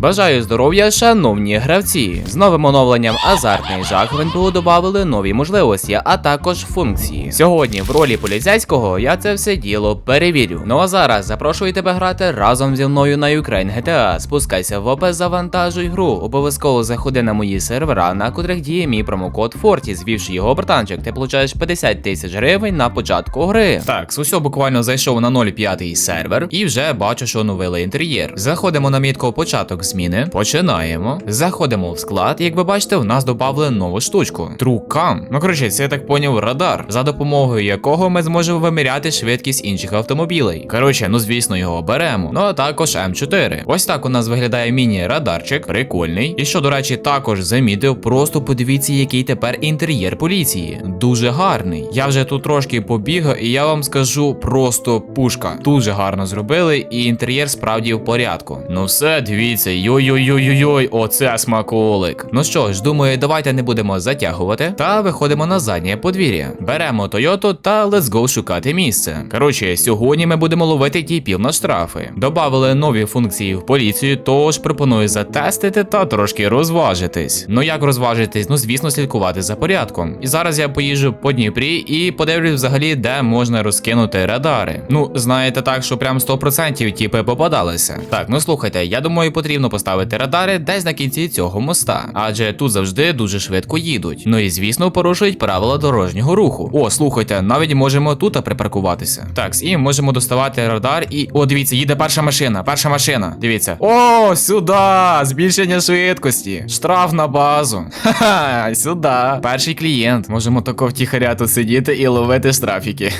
Бажаю здоров'я, шановні гравці! З новим оновленням азартний жах в НПУ додали нові можливості, а також функції. Сьогодні в ролі поліцейського я це все діло перевірю. Ну а зараз запрошую тебе грати разом зі мною на Ukraine GTA. Спускайся в опис, завантажуй гру. Обов'язково заходи на мої сервера, на котрих діє мій промокод Форті. Звівши його братанчик, ти получаєш 50 тисяч гривень на початку гри. Так, Сусьо буквально зайшов на 0,5 сервер і вже бачу, що оновили інтер'єр. Заходимо на мітку початок зміни. Починаємо. Заходимо в склад. Як ви бачите, в нас додали нову штучку. Трукам. Ну коротше, це я так поняв радар, за допомогою якого ми зможемо виміряти швидкість інших автомобілей. Коротше, ну звісно, його беремо. Ну а також М4. Ось так у нас виглядає міні-радарчик, прикольний. І що, до речі, також замітив, просто подивіться, який тепер інтер'єр поліції. Дуже гарний. Я вже тут трошки побігав, і я вам скажу просто пушка. Дуже гарно зробили, і інтер'єр справді в порядку. Ну все, дивіться, йой-йой-йой-йой, оце смаколик. Ну що ж, думаю, давайте не будемо затягувати та виходимо на заднє подвір'я. Беремо Тойоту та let's go шукати місце. Коротше, сьогодні ми будемо ловити тіпів на штрафи. Добавили нові функції в поліцію, тож пропоную затестити та трошки розважитись. Ну як розважитись? Ну звісно, слідкувати за порядком. І зараз я поїжджу по Дніпрі і подивлюсь взагалі, де можна розкинути радари. Ну, знаєте так, що прям 100% тіпи попадалися. Так, ну слухайте, я думаю, потрібно поставити радари десь на кінці цього моста, адже тут завжди дуже швидко їдуть. Ну і звісно, порушують правила дорожнього руху. О, слухайте, навіть можемо тут припаркуватися. Так, і можемо доставати радар і. О, дивіться, їде перша машина. Перша машина. Дивіться. О, сюди! Збільшення швидкості. Штраф на базу. Ха-ха, сюди. Перший клієнт. Можемо тако втіхаря тут сидіти і ловити штрафіки.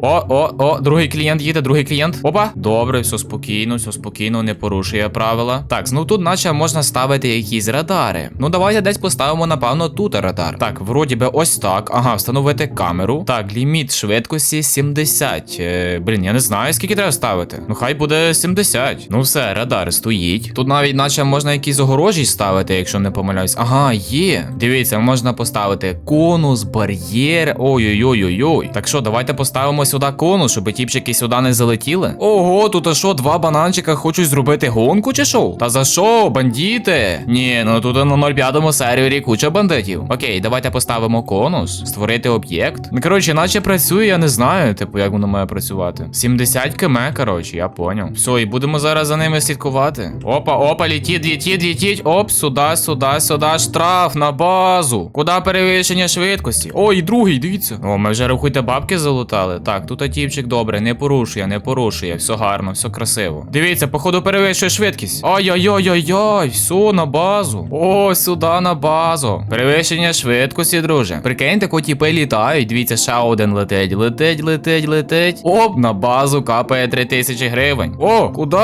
О, о, о, другий клієнт їде, другий клієнт. Опа. Добре, все спокійно, все спокійно, не порушує правила. Так, ну тут наче можна ставити якісь радари. Ну давайте десь поставимо, напевно, тут радар. Так, вроді би ось так. Ага, встановити камеру. Так, ліміт швидкості 70. Е, блін, я не знаю, скільки треба ставити. Ну хай буде 70. Ну все, радар стоїть. Тут навіть наче можна якісь огорожі ставити, якщо не помиляюсь. Ага, є. Дивіться, можна поставити конус, бар'єр. Ой-ой-ой-ой-ой. Так що, давайте поставимо сюди конус, щоб тіпчики сюди не залетіли. Ого, тут а що, два бананчика хочуть зробити гонку чи що? Та за що, бандіти? Ні, ну тут на 05 сервері куча бандитів. Окей, давайте поставимо конус, створити об'єкт. Ну, коротше, наче працює, я не знаю, типу, як воно має працювати. 70 км, коротше, я поняв. Все, і будемо зараз за ними слідкувати. Опа, опа, літіть, літіть, літіть. Оп, сюди, сюди, сюди. Штраф на базу. Куди перевищення швидкості? О, і другий, дивіться. О, ми вже рахуйте бабки залутали. Так, тут атівчик добре, не порушує, не порушує. Все гарно, все красиво. Дивіться, походу перевищує швидкість. Ай-яй-яй-яй-яй, все на базу. О, сюди на базу. Перевищення швидкості, друже. Прикиньте, ко тіпи літають. Дивіться, ще один летить. Летить, летить, летить. Оп, на базу капає 3000 гривень. О, куди?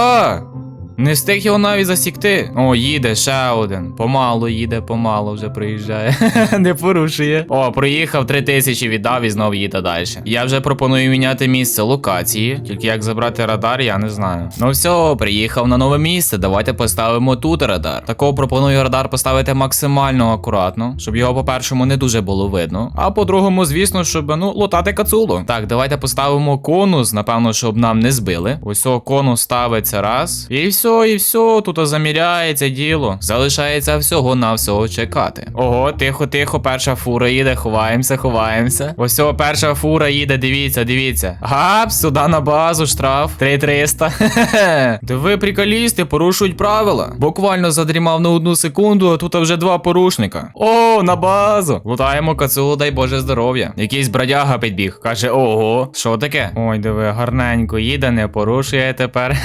Не встиг його навіть засікти. О, їде ще один. Помалу їде, помалу вже приїжджає. Не порушує. О, проїхав 3000 віддав і знов їде далі. Я вже пропоную міняти місце локації. Тільки як забрати радар, я не знаю. Ну все, приїхав на нове місце. Давайте поставимо тут радар. Такого пропоную радар поставити максимально акуратно, щоб його, по-першому, не дуже було видно. А по-другому, звісно, щоб ну лутати кацулу. Так, давайте поставимо конус, напевно, щоб нам не збили. Ось о, конус ставиться раз. І все, і все, тут заміряється діло. Залишається всього на всього чекати. Ого, тихо, тихо, перша фура їде, ховаємося, ховаємося. Ось перша фура їде, дивіться, дивіться. Гап, сюди на базу, штраф. 3300. Хе-хе. Диви, приколісти, порушують правила. Буквально задрімав на одну секунду, а тут вже два порушника. О, на базу. Лутаємо кацулу, дай Боже здоров'я. Якийсь бродяга підбіг. Каже, ого, що таке? Ой, диви, гарненько їде, не порушує тепер.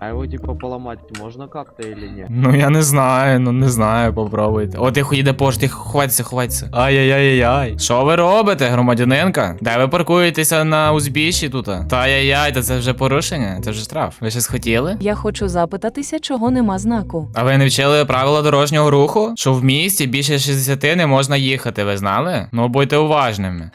А его типа поломать можно как-то или нет? Ну я не знаю, ну не знаю, попробуйте. О, тихо їде пош, тихо, ховайтеся, ховайтеся. Ай-яй-яй-яй. Що ви робите, громадянинка? Де ви паркуєтеся на узбіччі тут? Та яй-яй, та це вже порушення, це вже штраф. Ви щось хотіли? Я хочу запитатися, чого нема знаку. А ви не вчили правила дорожнього руху? Що в місті більше 60 не можна їхати, ви знали? Ну будьте уважними.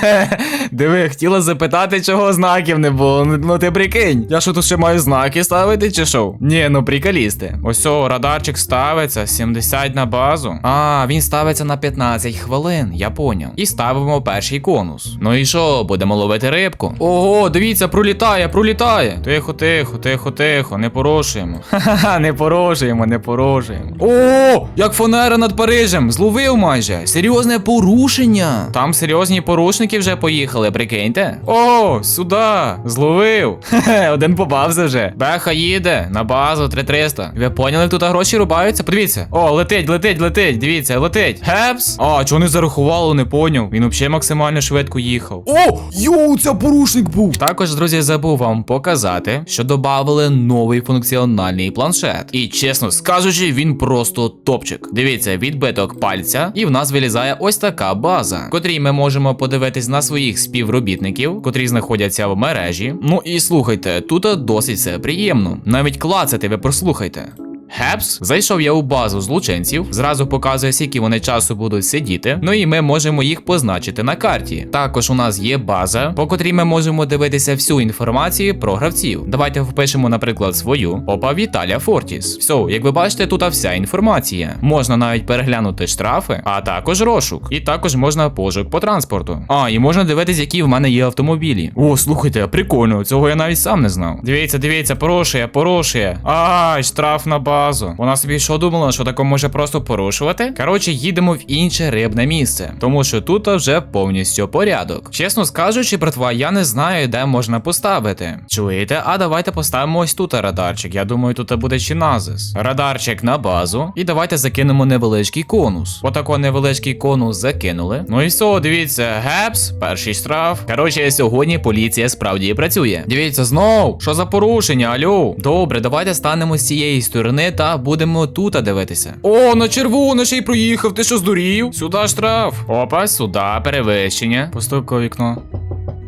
Диви, хотіла запитати, чого знаків не було. Ну ти прикинь. Я що тут ще маю знаки ставити, чи пішов? Ні, ну приколісти. Ось о, радарчик ставиться, 70 на базу. А, він ставиться на 15 хвилин, я поняв. І ставимо перший конус. Ну і що, будемо ловити рибку? Ого, дивіться, пролітає, пролітає. Тихо, тихо, тихо, тихо, не порушуємо. Ха-ха, не порушуємо, не порушуємо. О, як фанера над Парижем, зловив майже. Серйозне порушення. Там серйозні порушники вже поїхали, прикиньте. О, сюди, зловив. Хе-хе, один попався вже. Беха їде на базу 3300. Ви поняли, тут гроші рубаються? Подивіться. О, летить, летить, летить. Дивіться, летить. Гепс. А, чого не зарахувало, не поняв. Він взагалі максимально швидко їхав. О, йоу, це порушник був. Також, друзі, забув вам показати, що додали новий функціональний планшет. І чесно скажучи, він просто топчик. Дивіться, відбиток пальця, і в нас вилізає ось така база, котрій ми можемо подивитись на своїх співробітників, котрі знаходяться в мережі. Ну і слухайте, тут досить все приємно. Навіть клацати ви прослухайте. Гепс, зайшов я у базу злочинців, зразу показує, скільки вони часу будуть сидіти. Ну і ми можемо їх позначити на карті. Також у нас є база, по котрій ми можемо дивитися всю інформацію про гравців. Давайте впишемо, наприклад, свою. Опа, Віталя Фортіс. Все, як ви бачите, тут вся інформація. Можна навіть переглянути штрафи, а також розшук. І також можна пошук по транспорту. А, і можна дивитись, які в мене є автомобілі. О, слухайте, прикольно, цього я навіть сам не знав. Дивіться, дивіться, порушує, порушує. Ай, штраф на базу. Вона собі що думала, що тако може просто порушувати? Коротше, їдемо в інше рибне місце, тому що тут вже повністю порядок. Чесно скажучи, братва, я не знаю, де можна поставити. Чуєте? А давайте поставимо ось тут радарчик. Я думаю, тут буде чиназис. Радарчик на базу. І давайте закинемо невеличкий конус. Отако невеличкий конус закинули. Ну і все, дивіться, гепс, перший штраф. Коротше, сьогодні поліція справді працює. Дивіться, знов, що за порушення, алло? Добре, давайте станемо з цієї сторони та будемо тут дивитися. О, на червоно ще й проїхав. Ти що здурів? Сюди штраф. Опа, сюди, перевищення. Постукав вікно.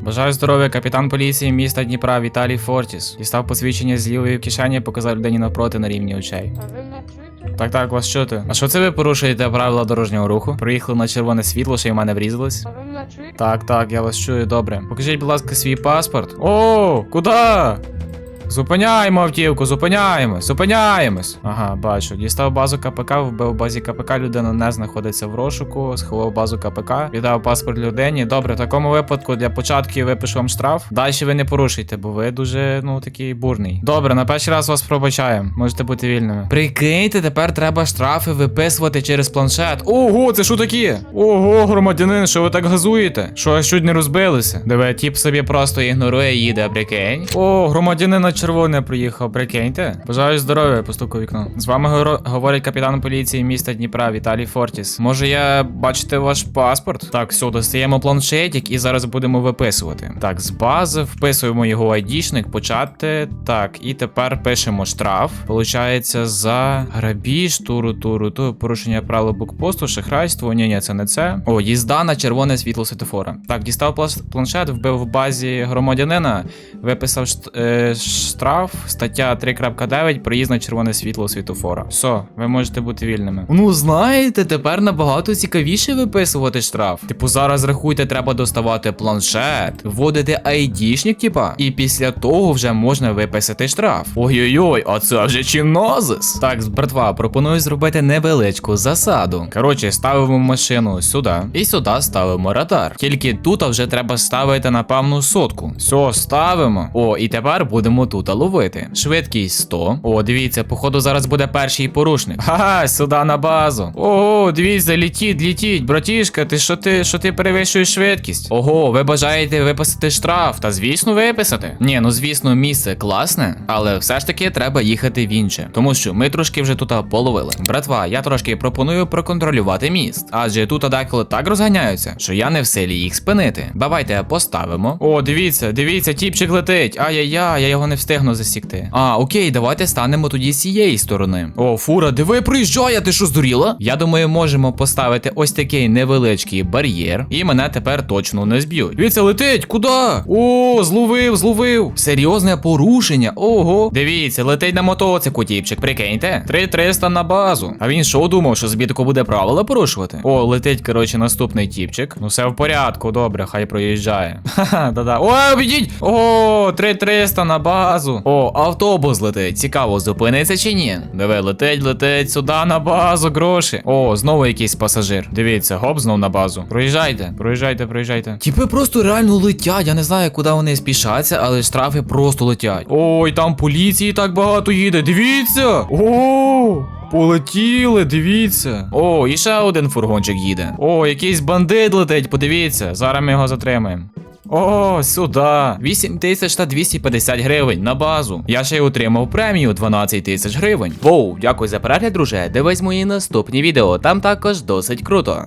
Бажаю здоров'я, капітан поліції міста Дніпра Віталій Фортіс. Дістав посвідчення з лівої кишені, показав людині напроти на рівні очей. Так, так, вас чути. А що це ви порушуєте правила дорожнього руху? Проїхали на червоне світло, ще й в мене чуєте? Так, так, я вас чую, добре. Покажіть, будь ласка, свій паспорт. О, куди? Зупиняємо автівку, зупиняємось, зупиняємось. Ага, бачу. Дістав базу КПК, вбив базі КПК, людина не знаходиться в розшуку, сховав базу КПК, віддав паспорт людині. Добре, в такому випадку для початку випишу вам штраф. Далі ви не порушуйте, бо ви дуже, ну, такий бурний. Добре, на перший раз вас пробачаємо. Можете бути вільними. Прикиньте, тепер треба штрафи виписувати через планшет. Ого, це що таке? Ого, громадянин, що ви так газуєте? Що аж чуть не розбилися? Диви, тіп собі просто ігнорує, їде, прикинь. О, громадянин червоне приїхав, прикиньте. Бажаю здоров'я, постуку вікно. З вами горо- говорить капітан поліції міста Дніпра Віталій Фортіс. Може я бачити ваш паспорт? Так, все, достаємо планшетик і зараз будемо виписувати. Так, з бази вписуємо його айдішник, почати. Так, і тепер пишемо штраф. Получається за грабіж, туру, туру, туру, порушення правил блокпосту, шахрайство. Ні, ні, це не це. О, їзда на червоне світло світофора. Так, дістав планшет, вбив в базі громадянина, виписав шт- е, штраф, стаття 3.9, проїзд на червоне світло світофора. Все, ви можете бути вільними. Ну, знаєте, тепер набагато цікавіше виписувати штраф. Типу, зараз рахуйте, треба доставати планшет, вводити айдішник, типа, і після того вже можна виписати штраф. Ой-ой-ой, а це вже чинозис. Так, братва, пропоную зробити невеличку засаду. Коротше, ставимо машину сюди, і сюди ставимо радар. Тільки тут вже треба ставити на певну сотку. Все, ставимо. О, і тепер будемо тут ловити. Швидкість 100. О, дивіться, походу зараз буде перший порушник. Ха-ха, сюди на базу. Ого, дивіться, літіть, літіть, братішка, ти що ти що ти перевищуєш швидкість? Ого, ви бажаєте виписати штраф? Та звісно, виписати. Ні, ну звісно, місце класне, але все ж таки треба їхати в інше, тому що ми трошки вже тут половили. Братва, я трошки пропоную проконтролювати міст, адже тут деколи так розганяються, що я не в силі їх спинити. Давайте поставимо. О, дивіться, дивіться, тіпчик летить. Ай-яй-яй, я його не встигну засікти. А, окей, давайте станемо тоді з цієї сторони. О, фура, диви, приїжджає, ти що здуріла? Я думаю, можемо поставити ось такий невеличкий бар'єр, і мене тепер точно не зб'ють. Дивіться, летить, куди? О, зловив, зловив. Серйозне порушення. Ого. Дивіться, летить на мотоцику, тіпчик, прикиньте. 3300 на базу. А він що думав, що збітку буде правила порушувати? О, летить, коротше, наступний тіпчик. Ну все в порядку, добре, хай проїжджає. Ха-ха, да-да. О, обійдіть! О, 3300 на базу. Базу. О, автобус летить. Цікаво, зупиниться чи ні? Диви, летить, летить сюди на базу, гроші. О, знову якийсь пасажир. Дивіться, гоп, знов на базу. Проїжджайте, проїжджайте, проїжджайте. Тіпи просто реально летять. Я не знаю, куди вони спішаться, але штрафи просто летять. Ой, там поліції так багато їде. Дивіться! О! Полетіли, дивіться. О, і ще один фургончик їде. О, якийсь бандит летить, подивіться. Зараз ми його затримаємо. О, сюди. 8 тисяч та 250 гривень на базу. Я ще й отримав премію 12 тисяч гривень. Воу, дякую за перегляд, друже. Дивись мої наступні відео, там також досить круто.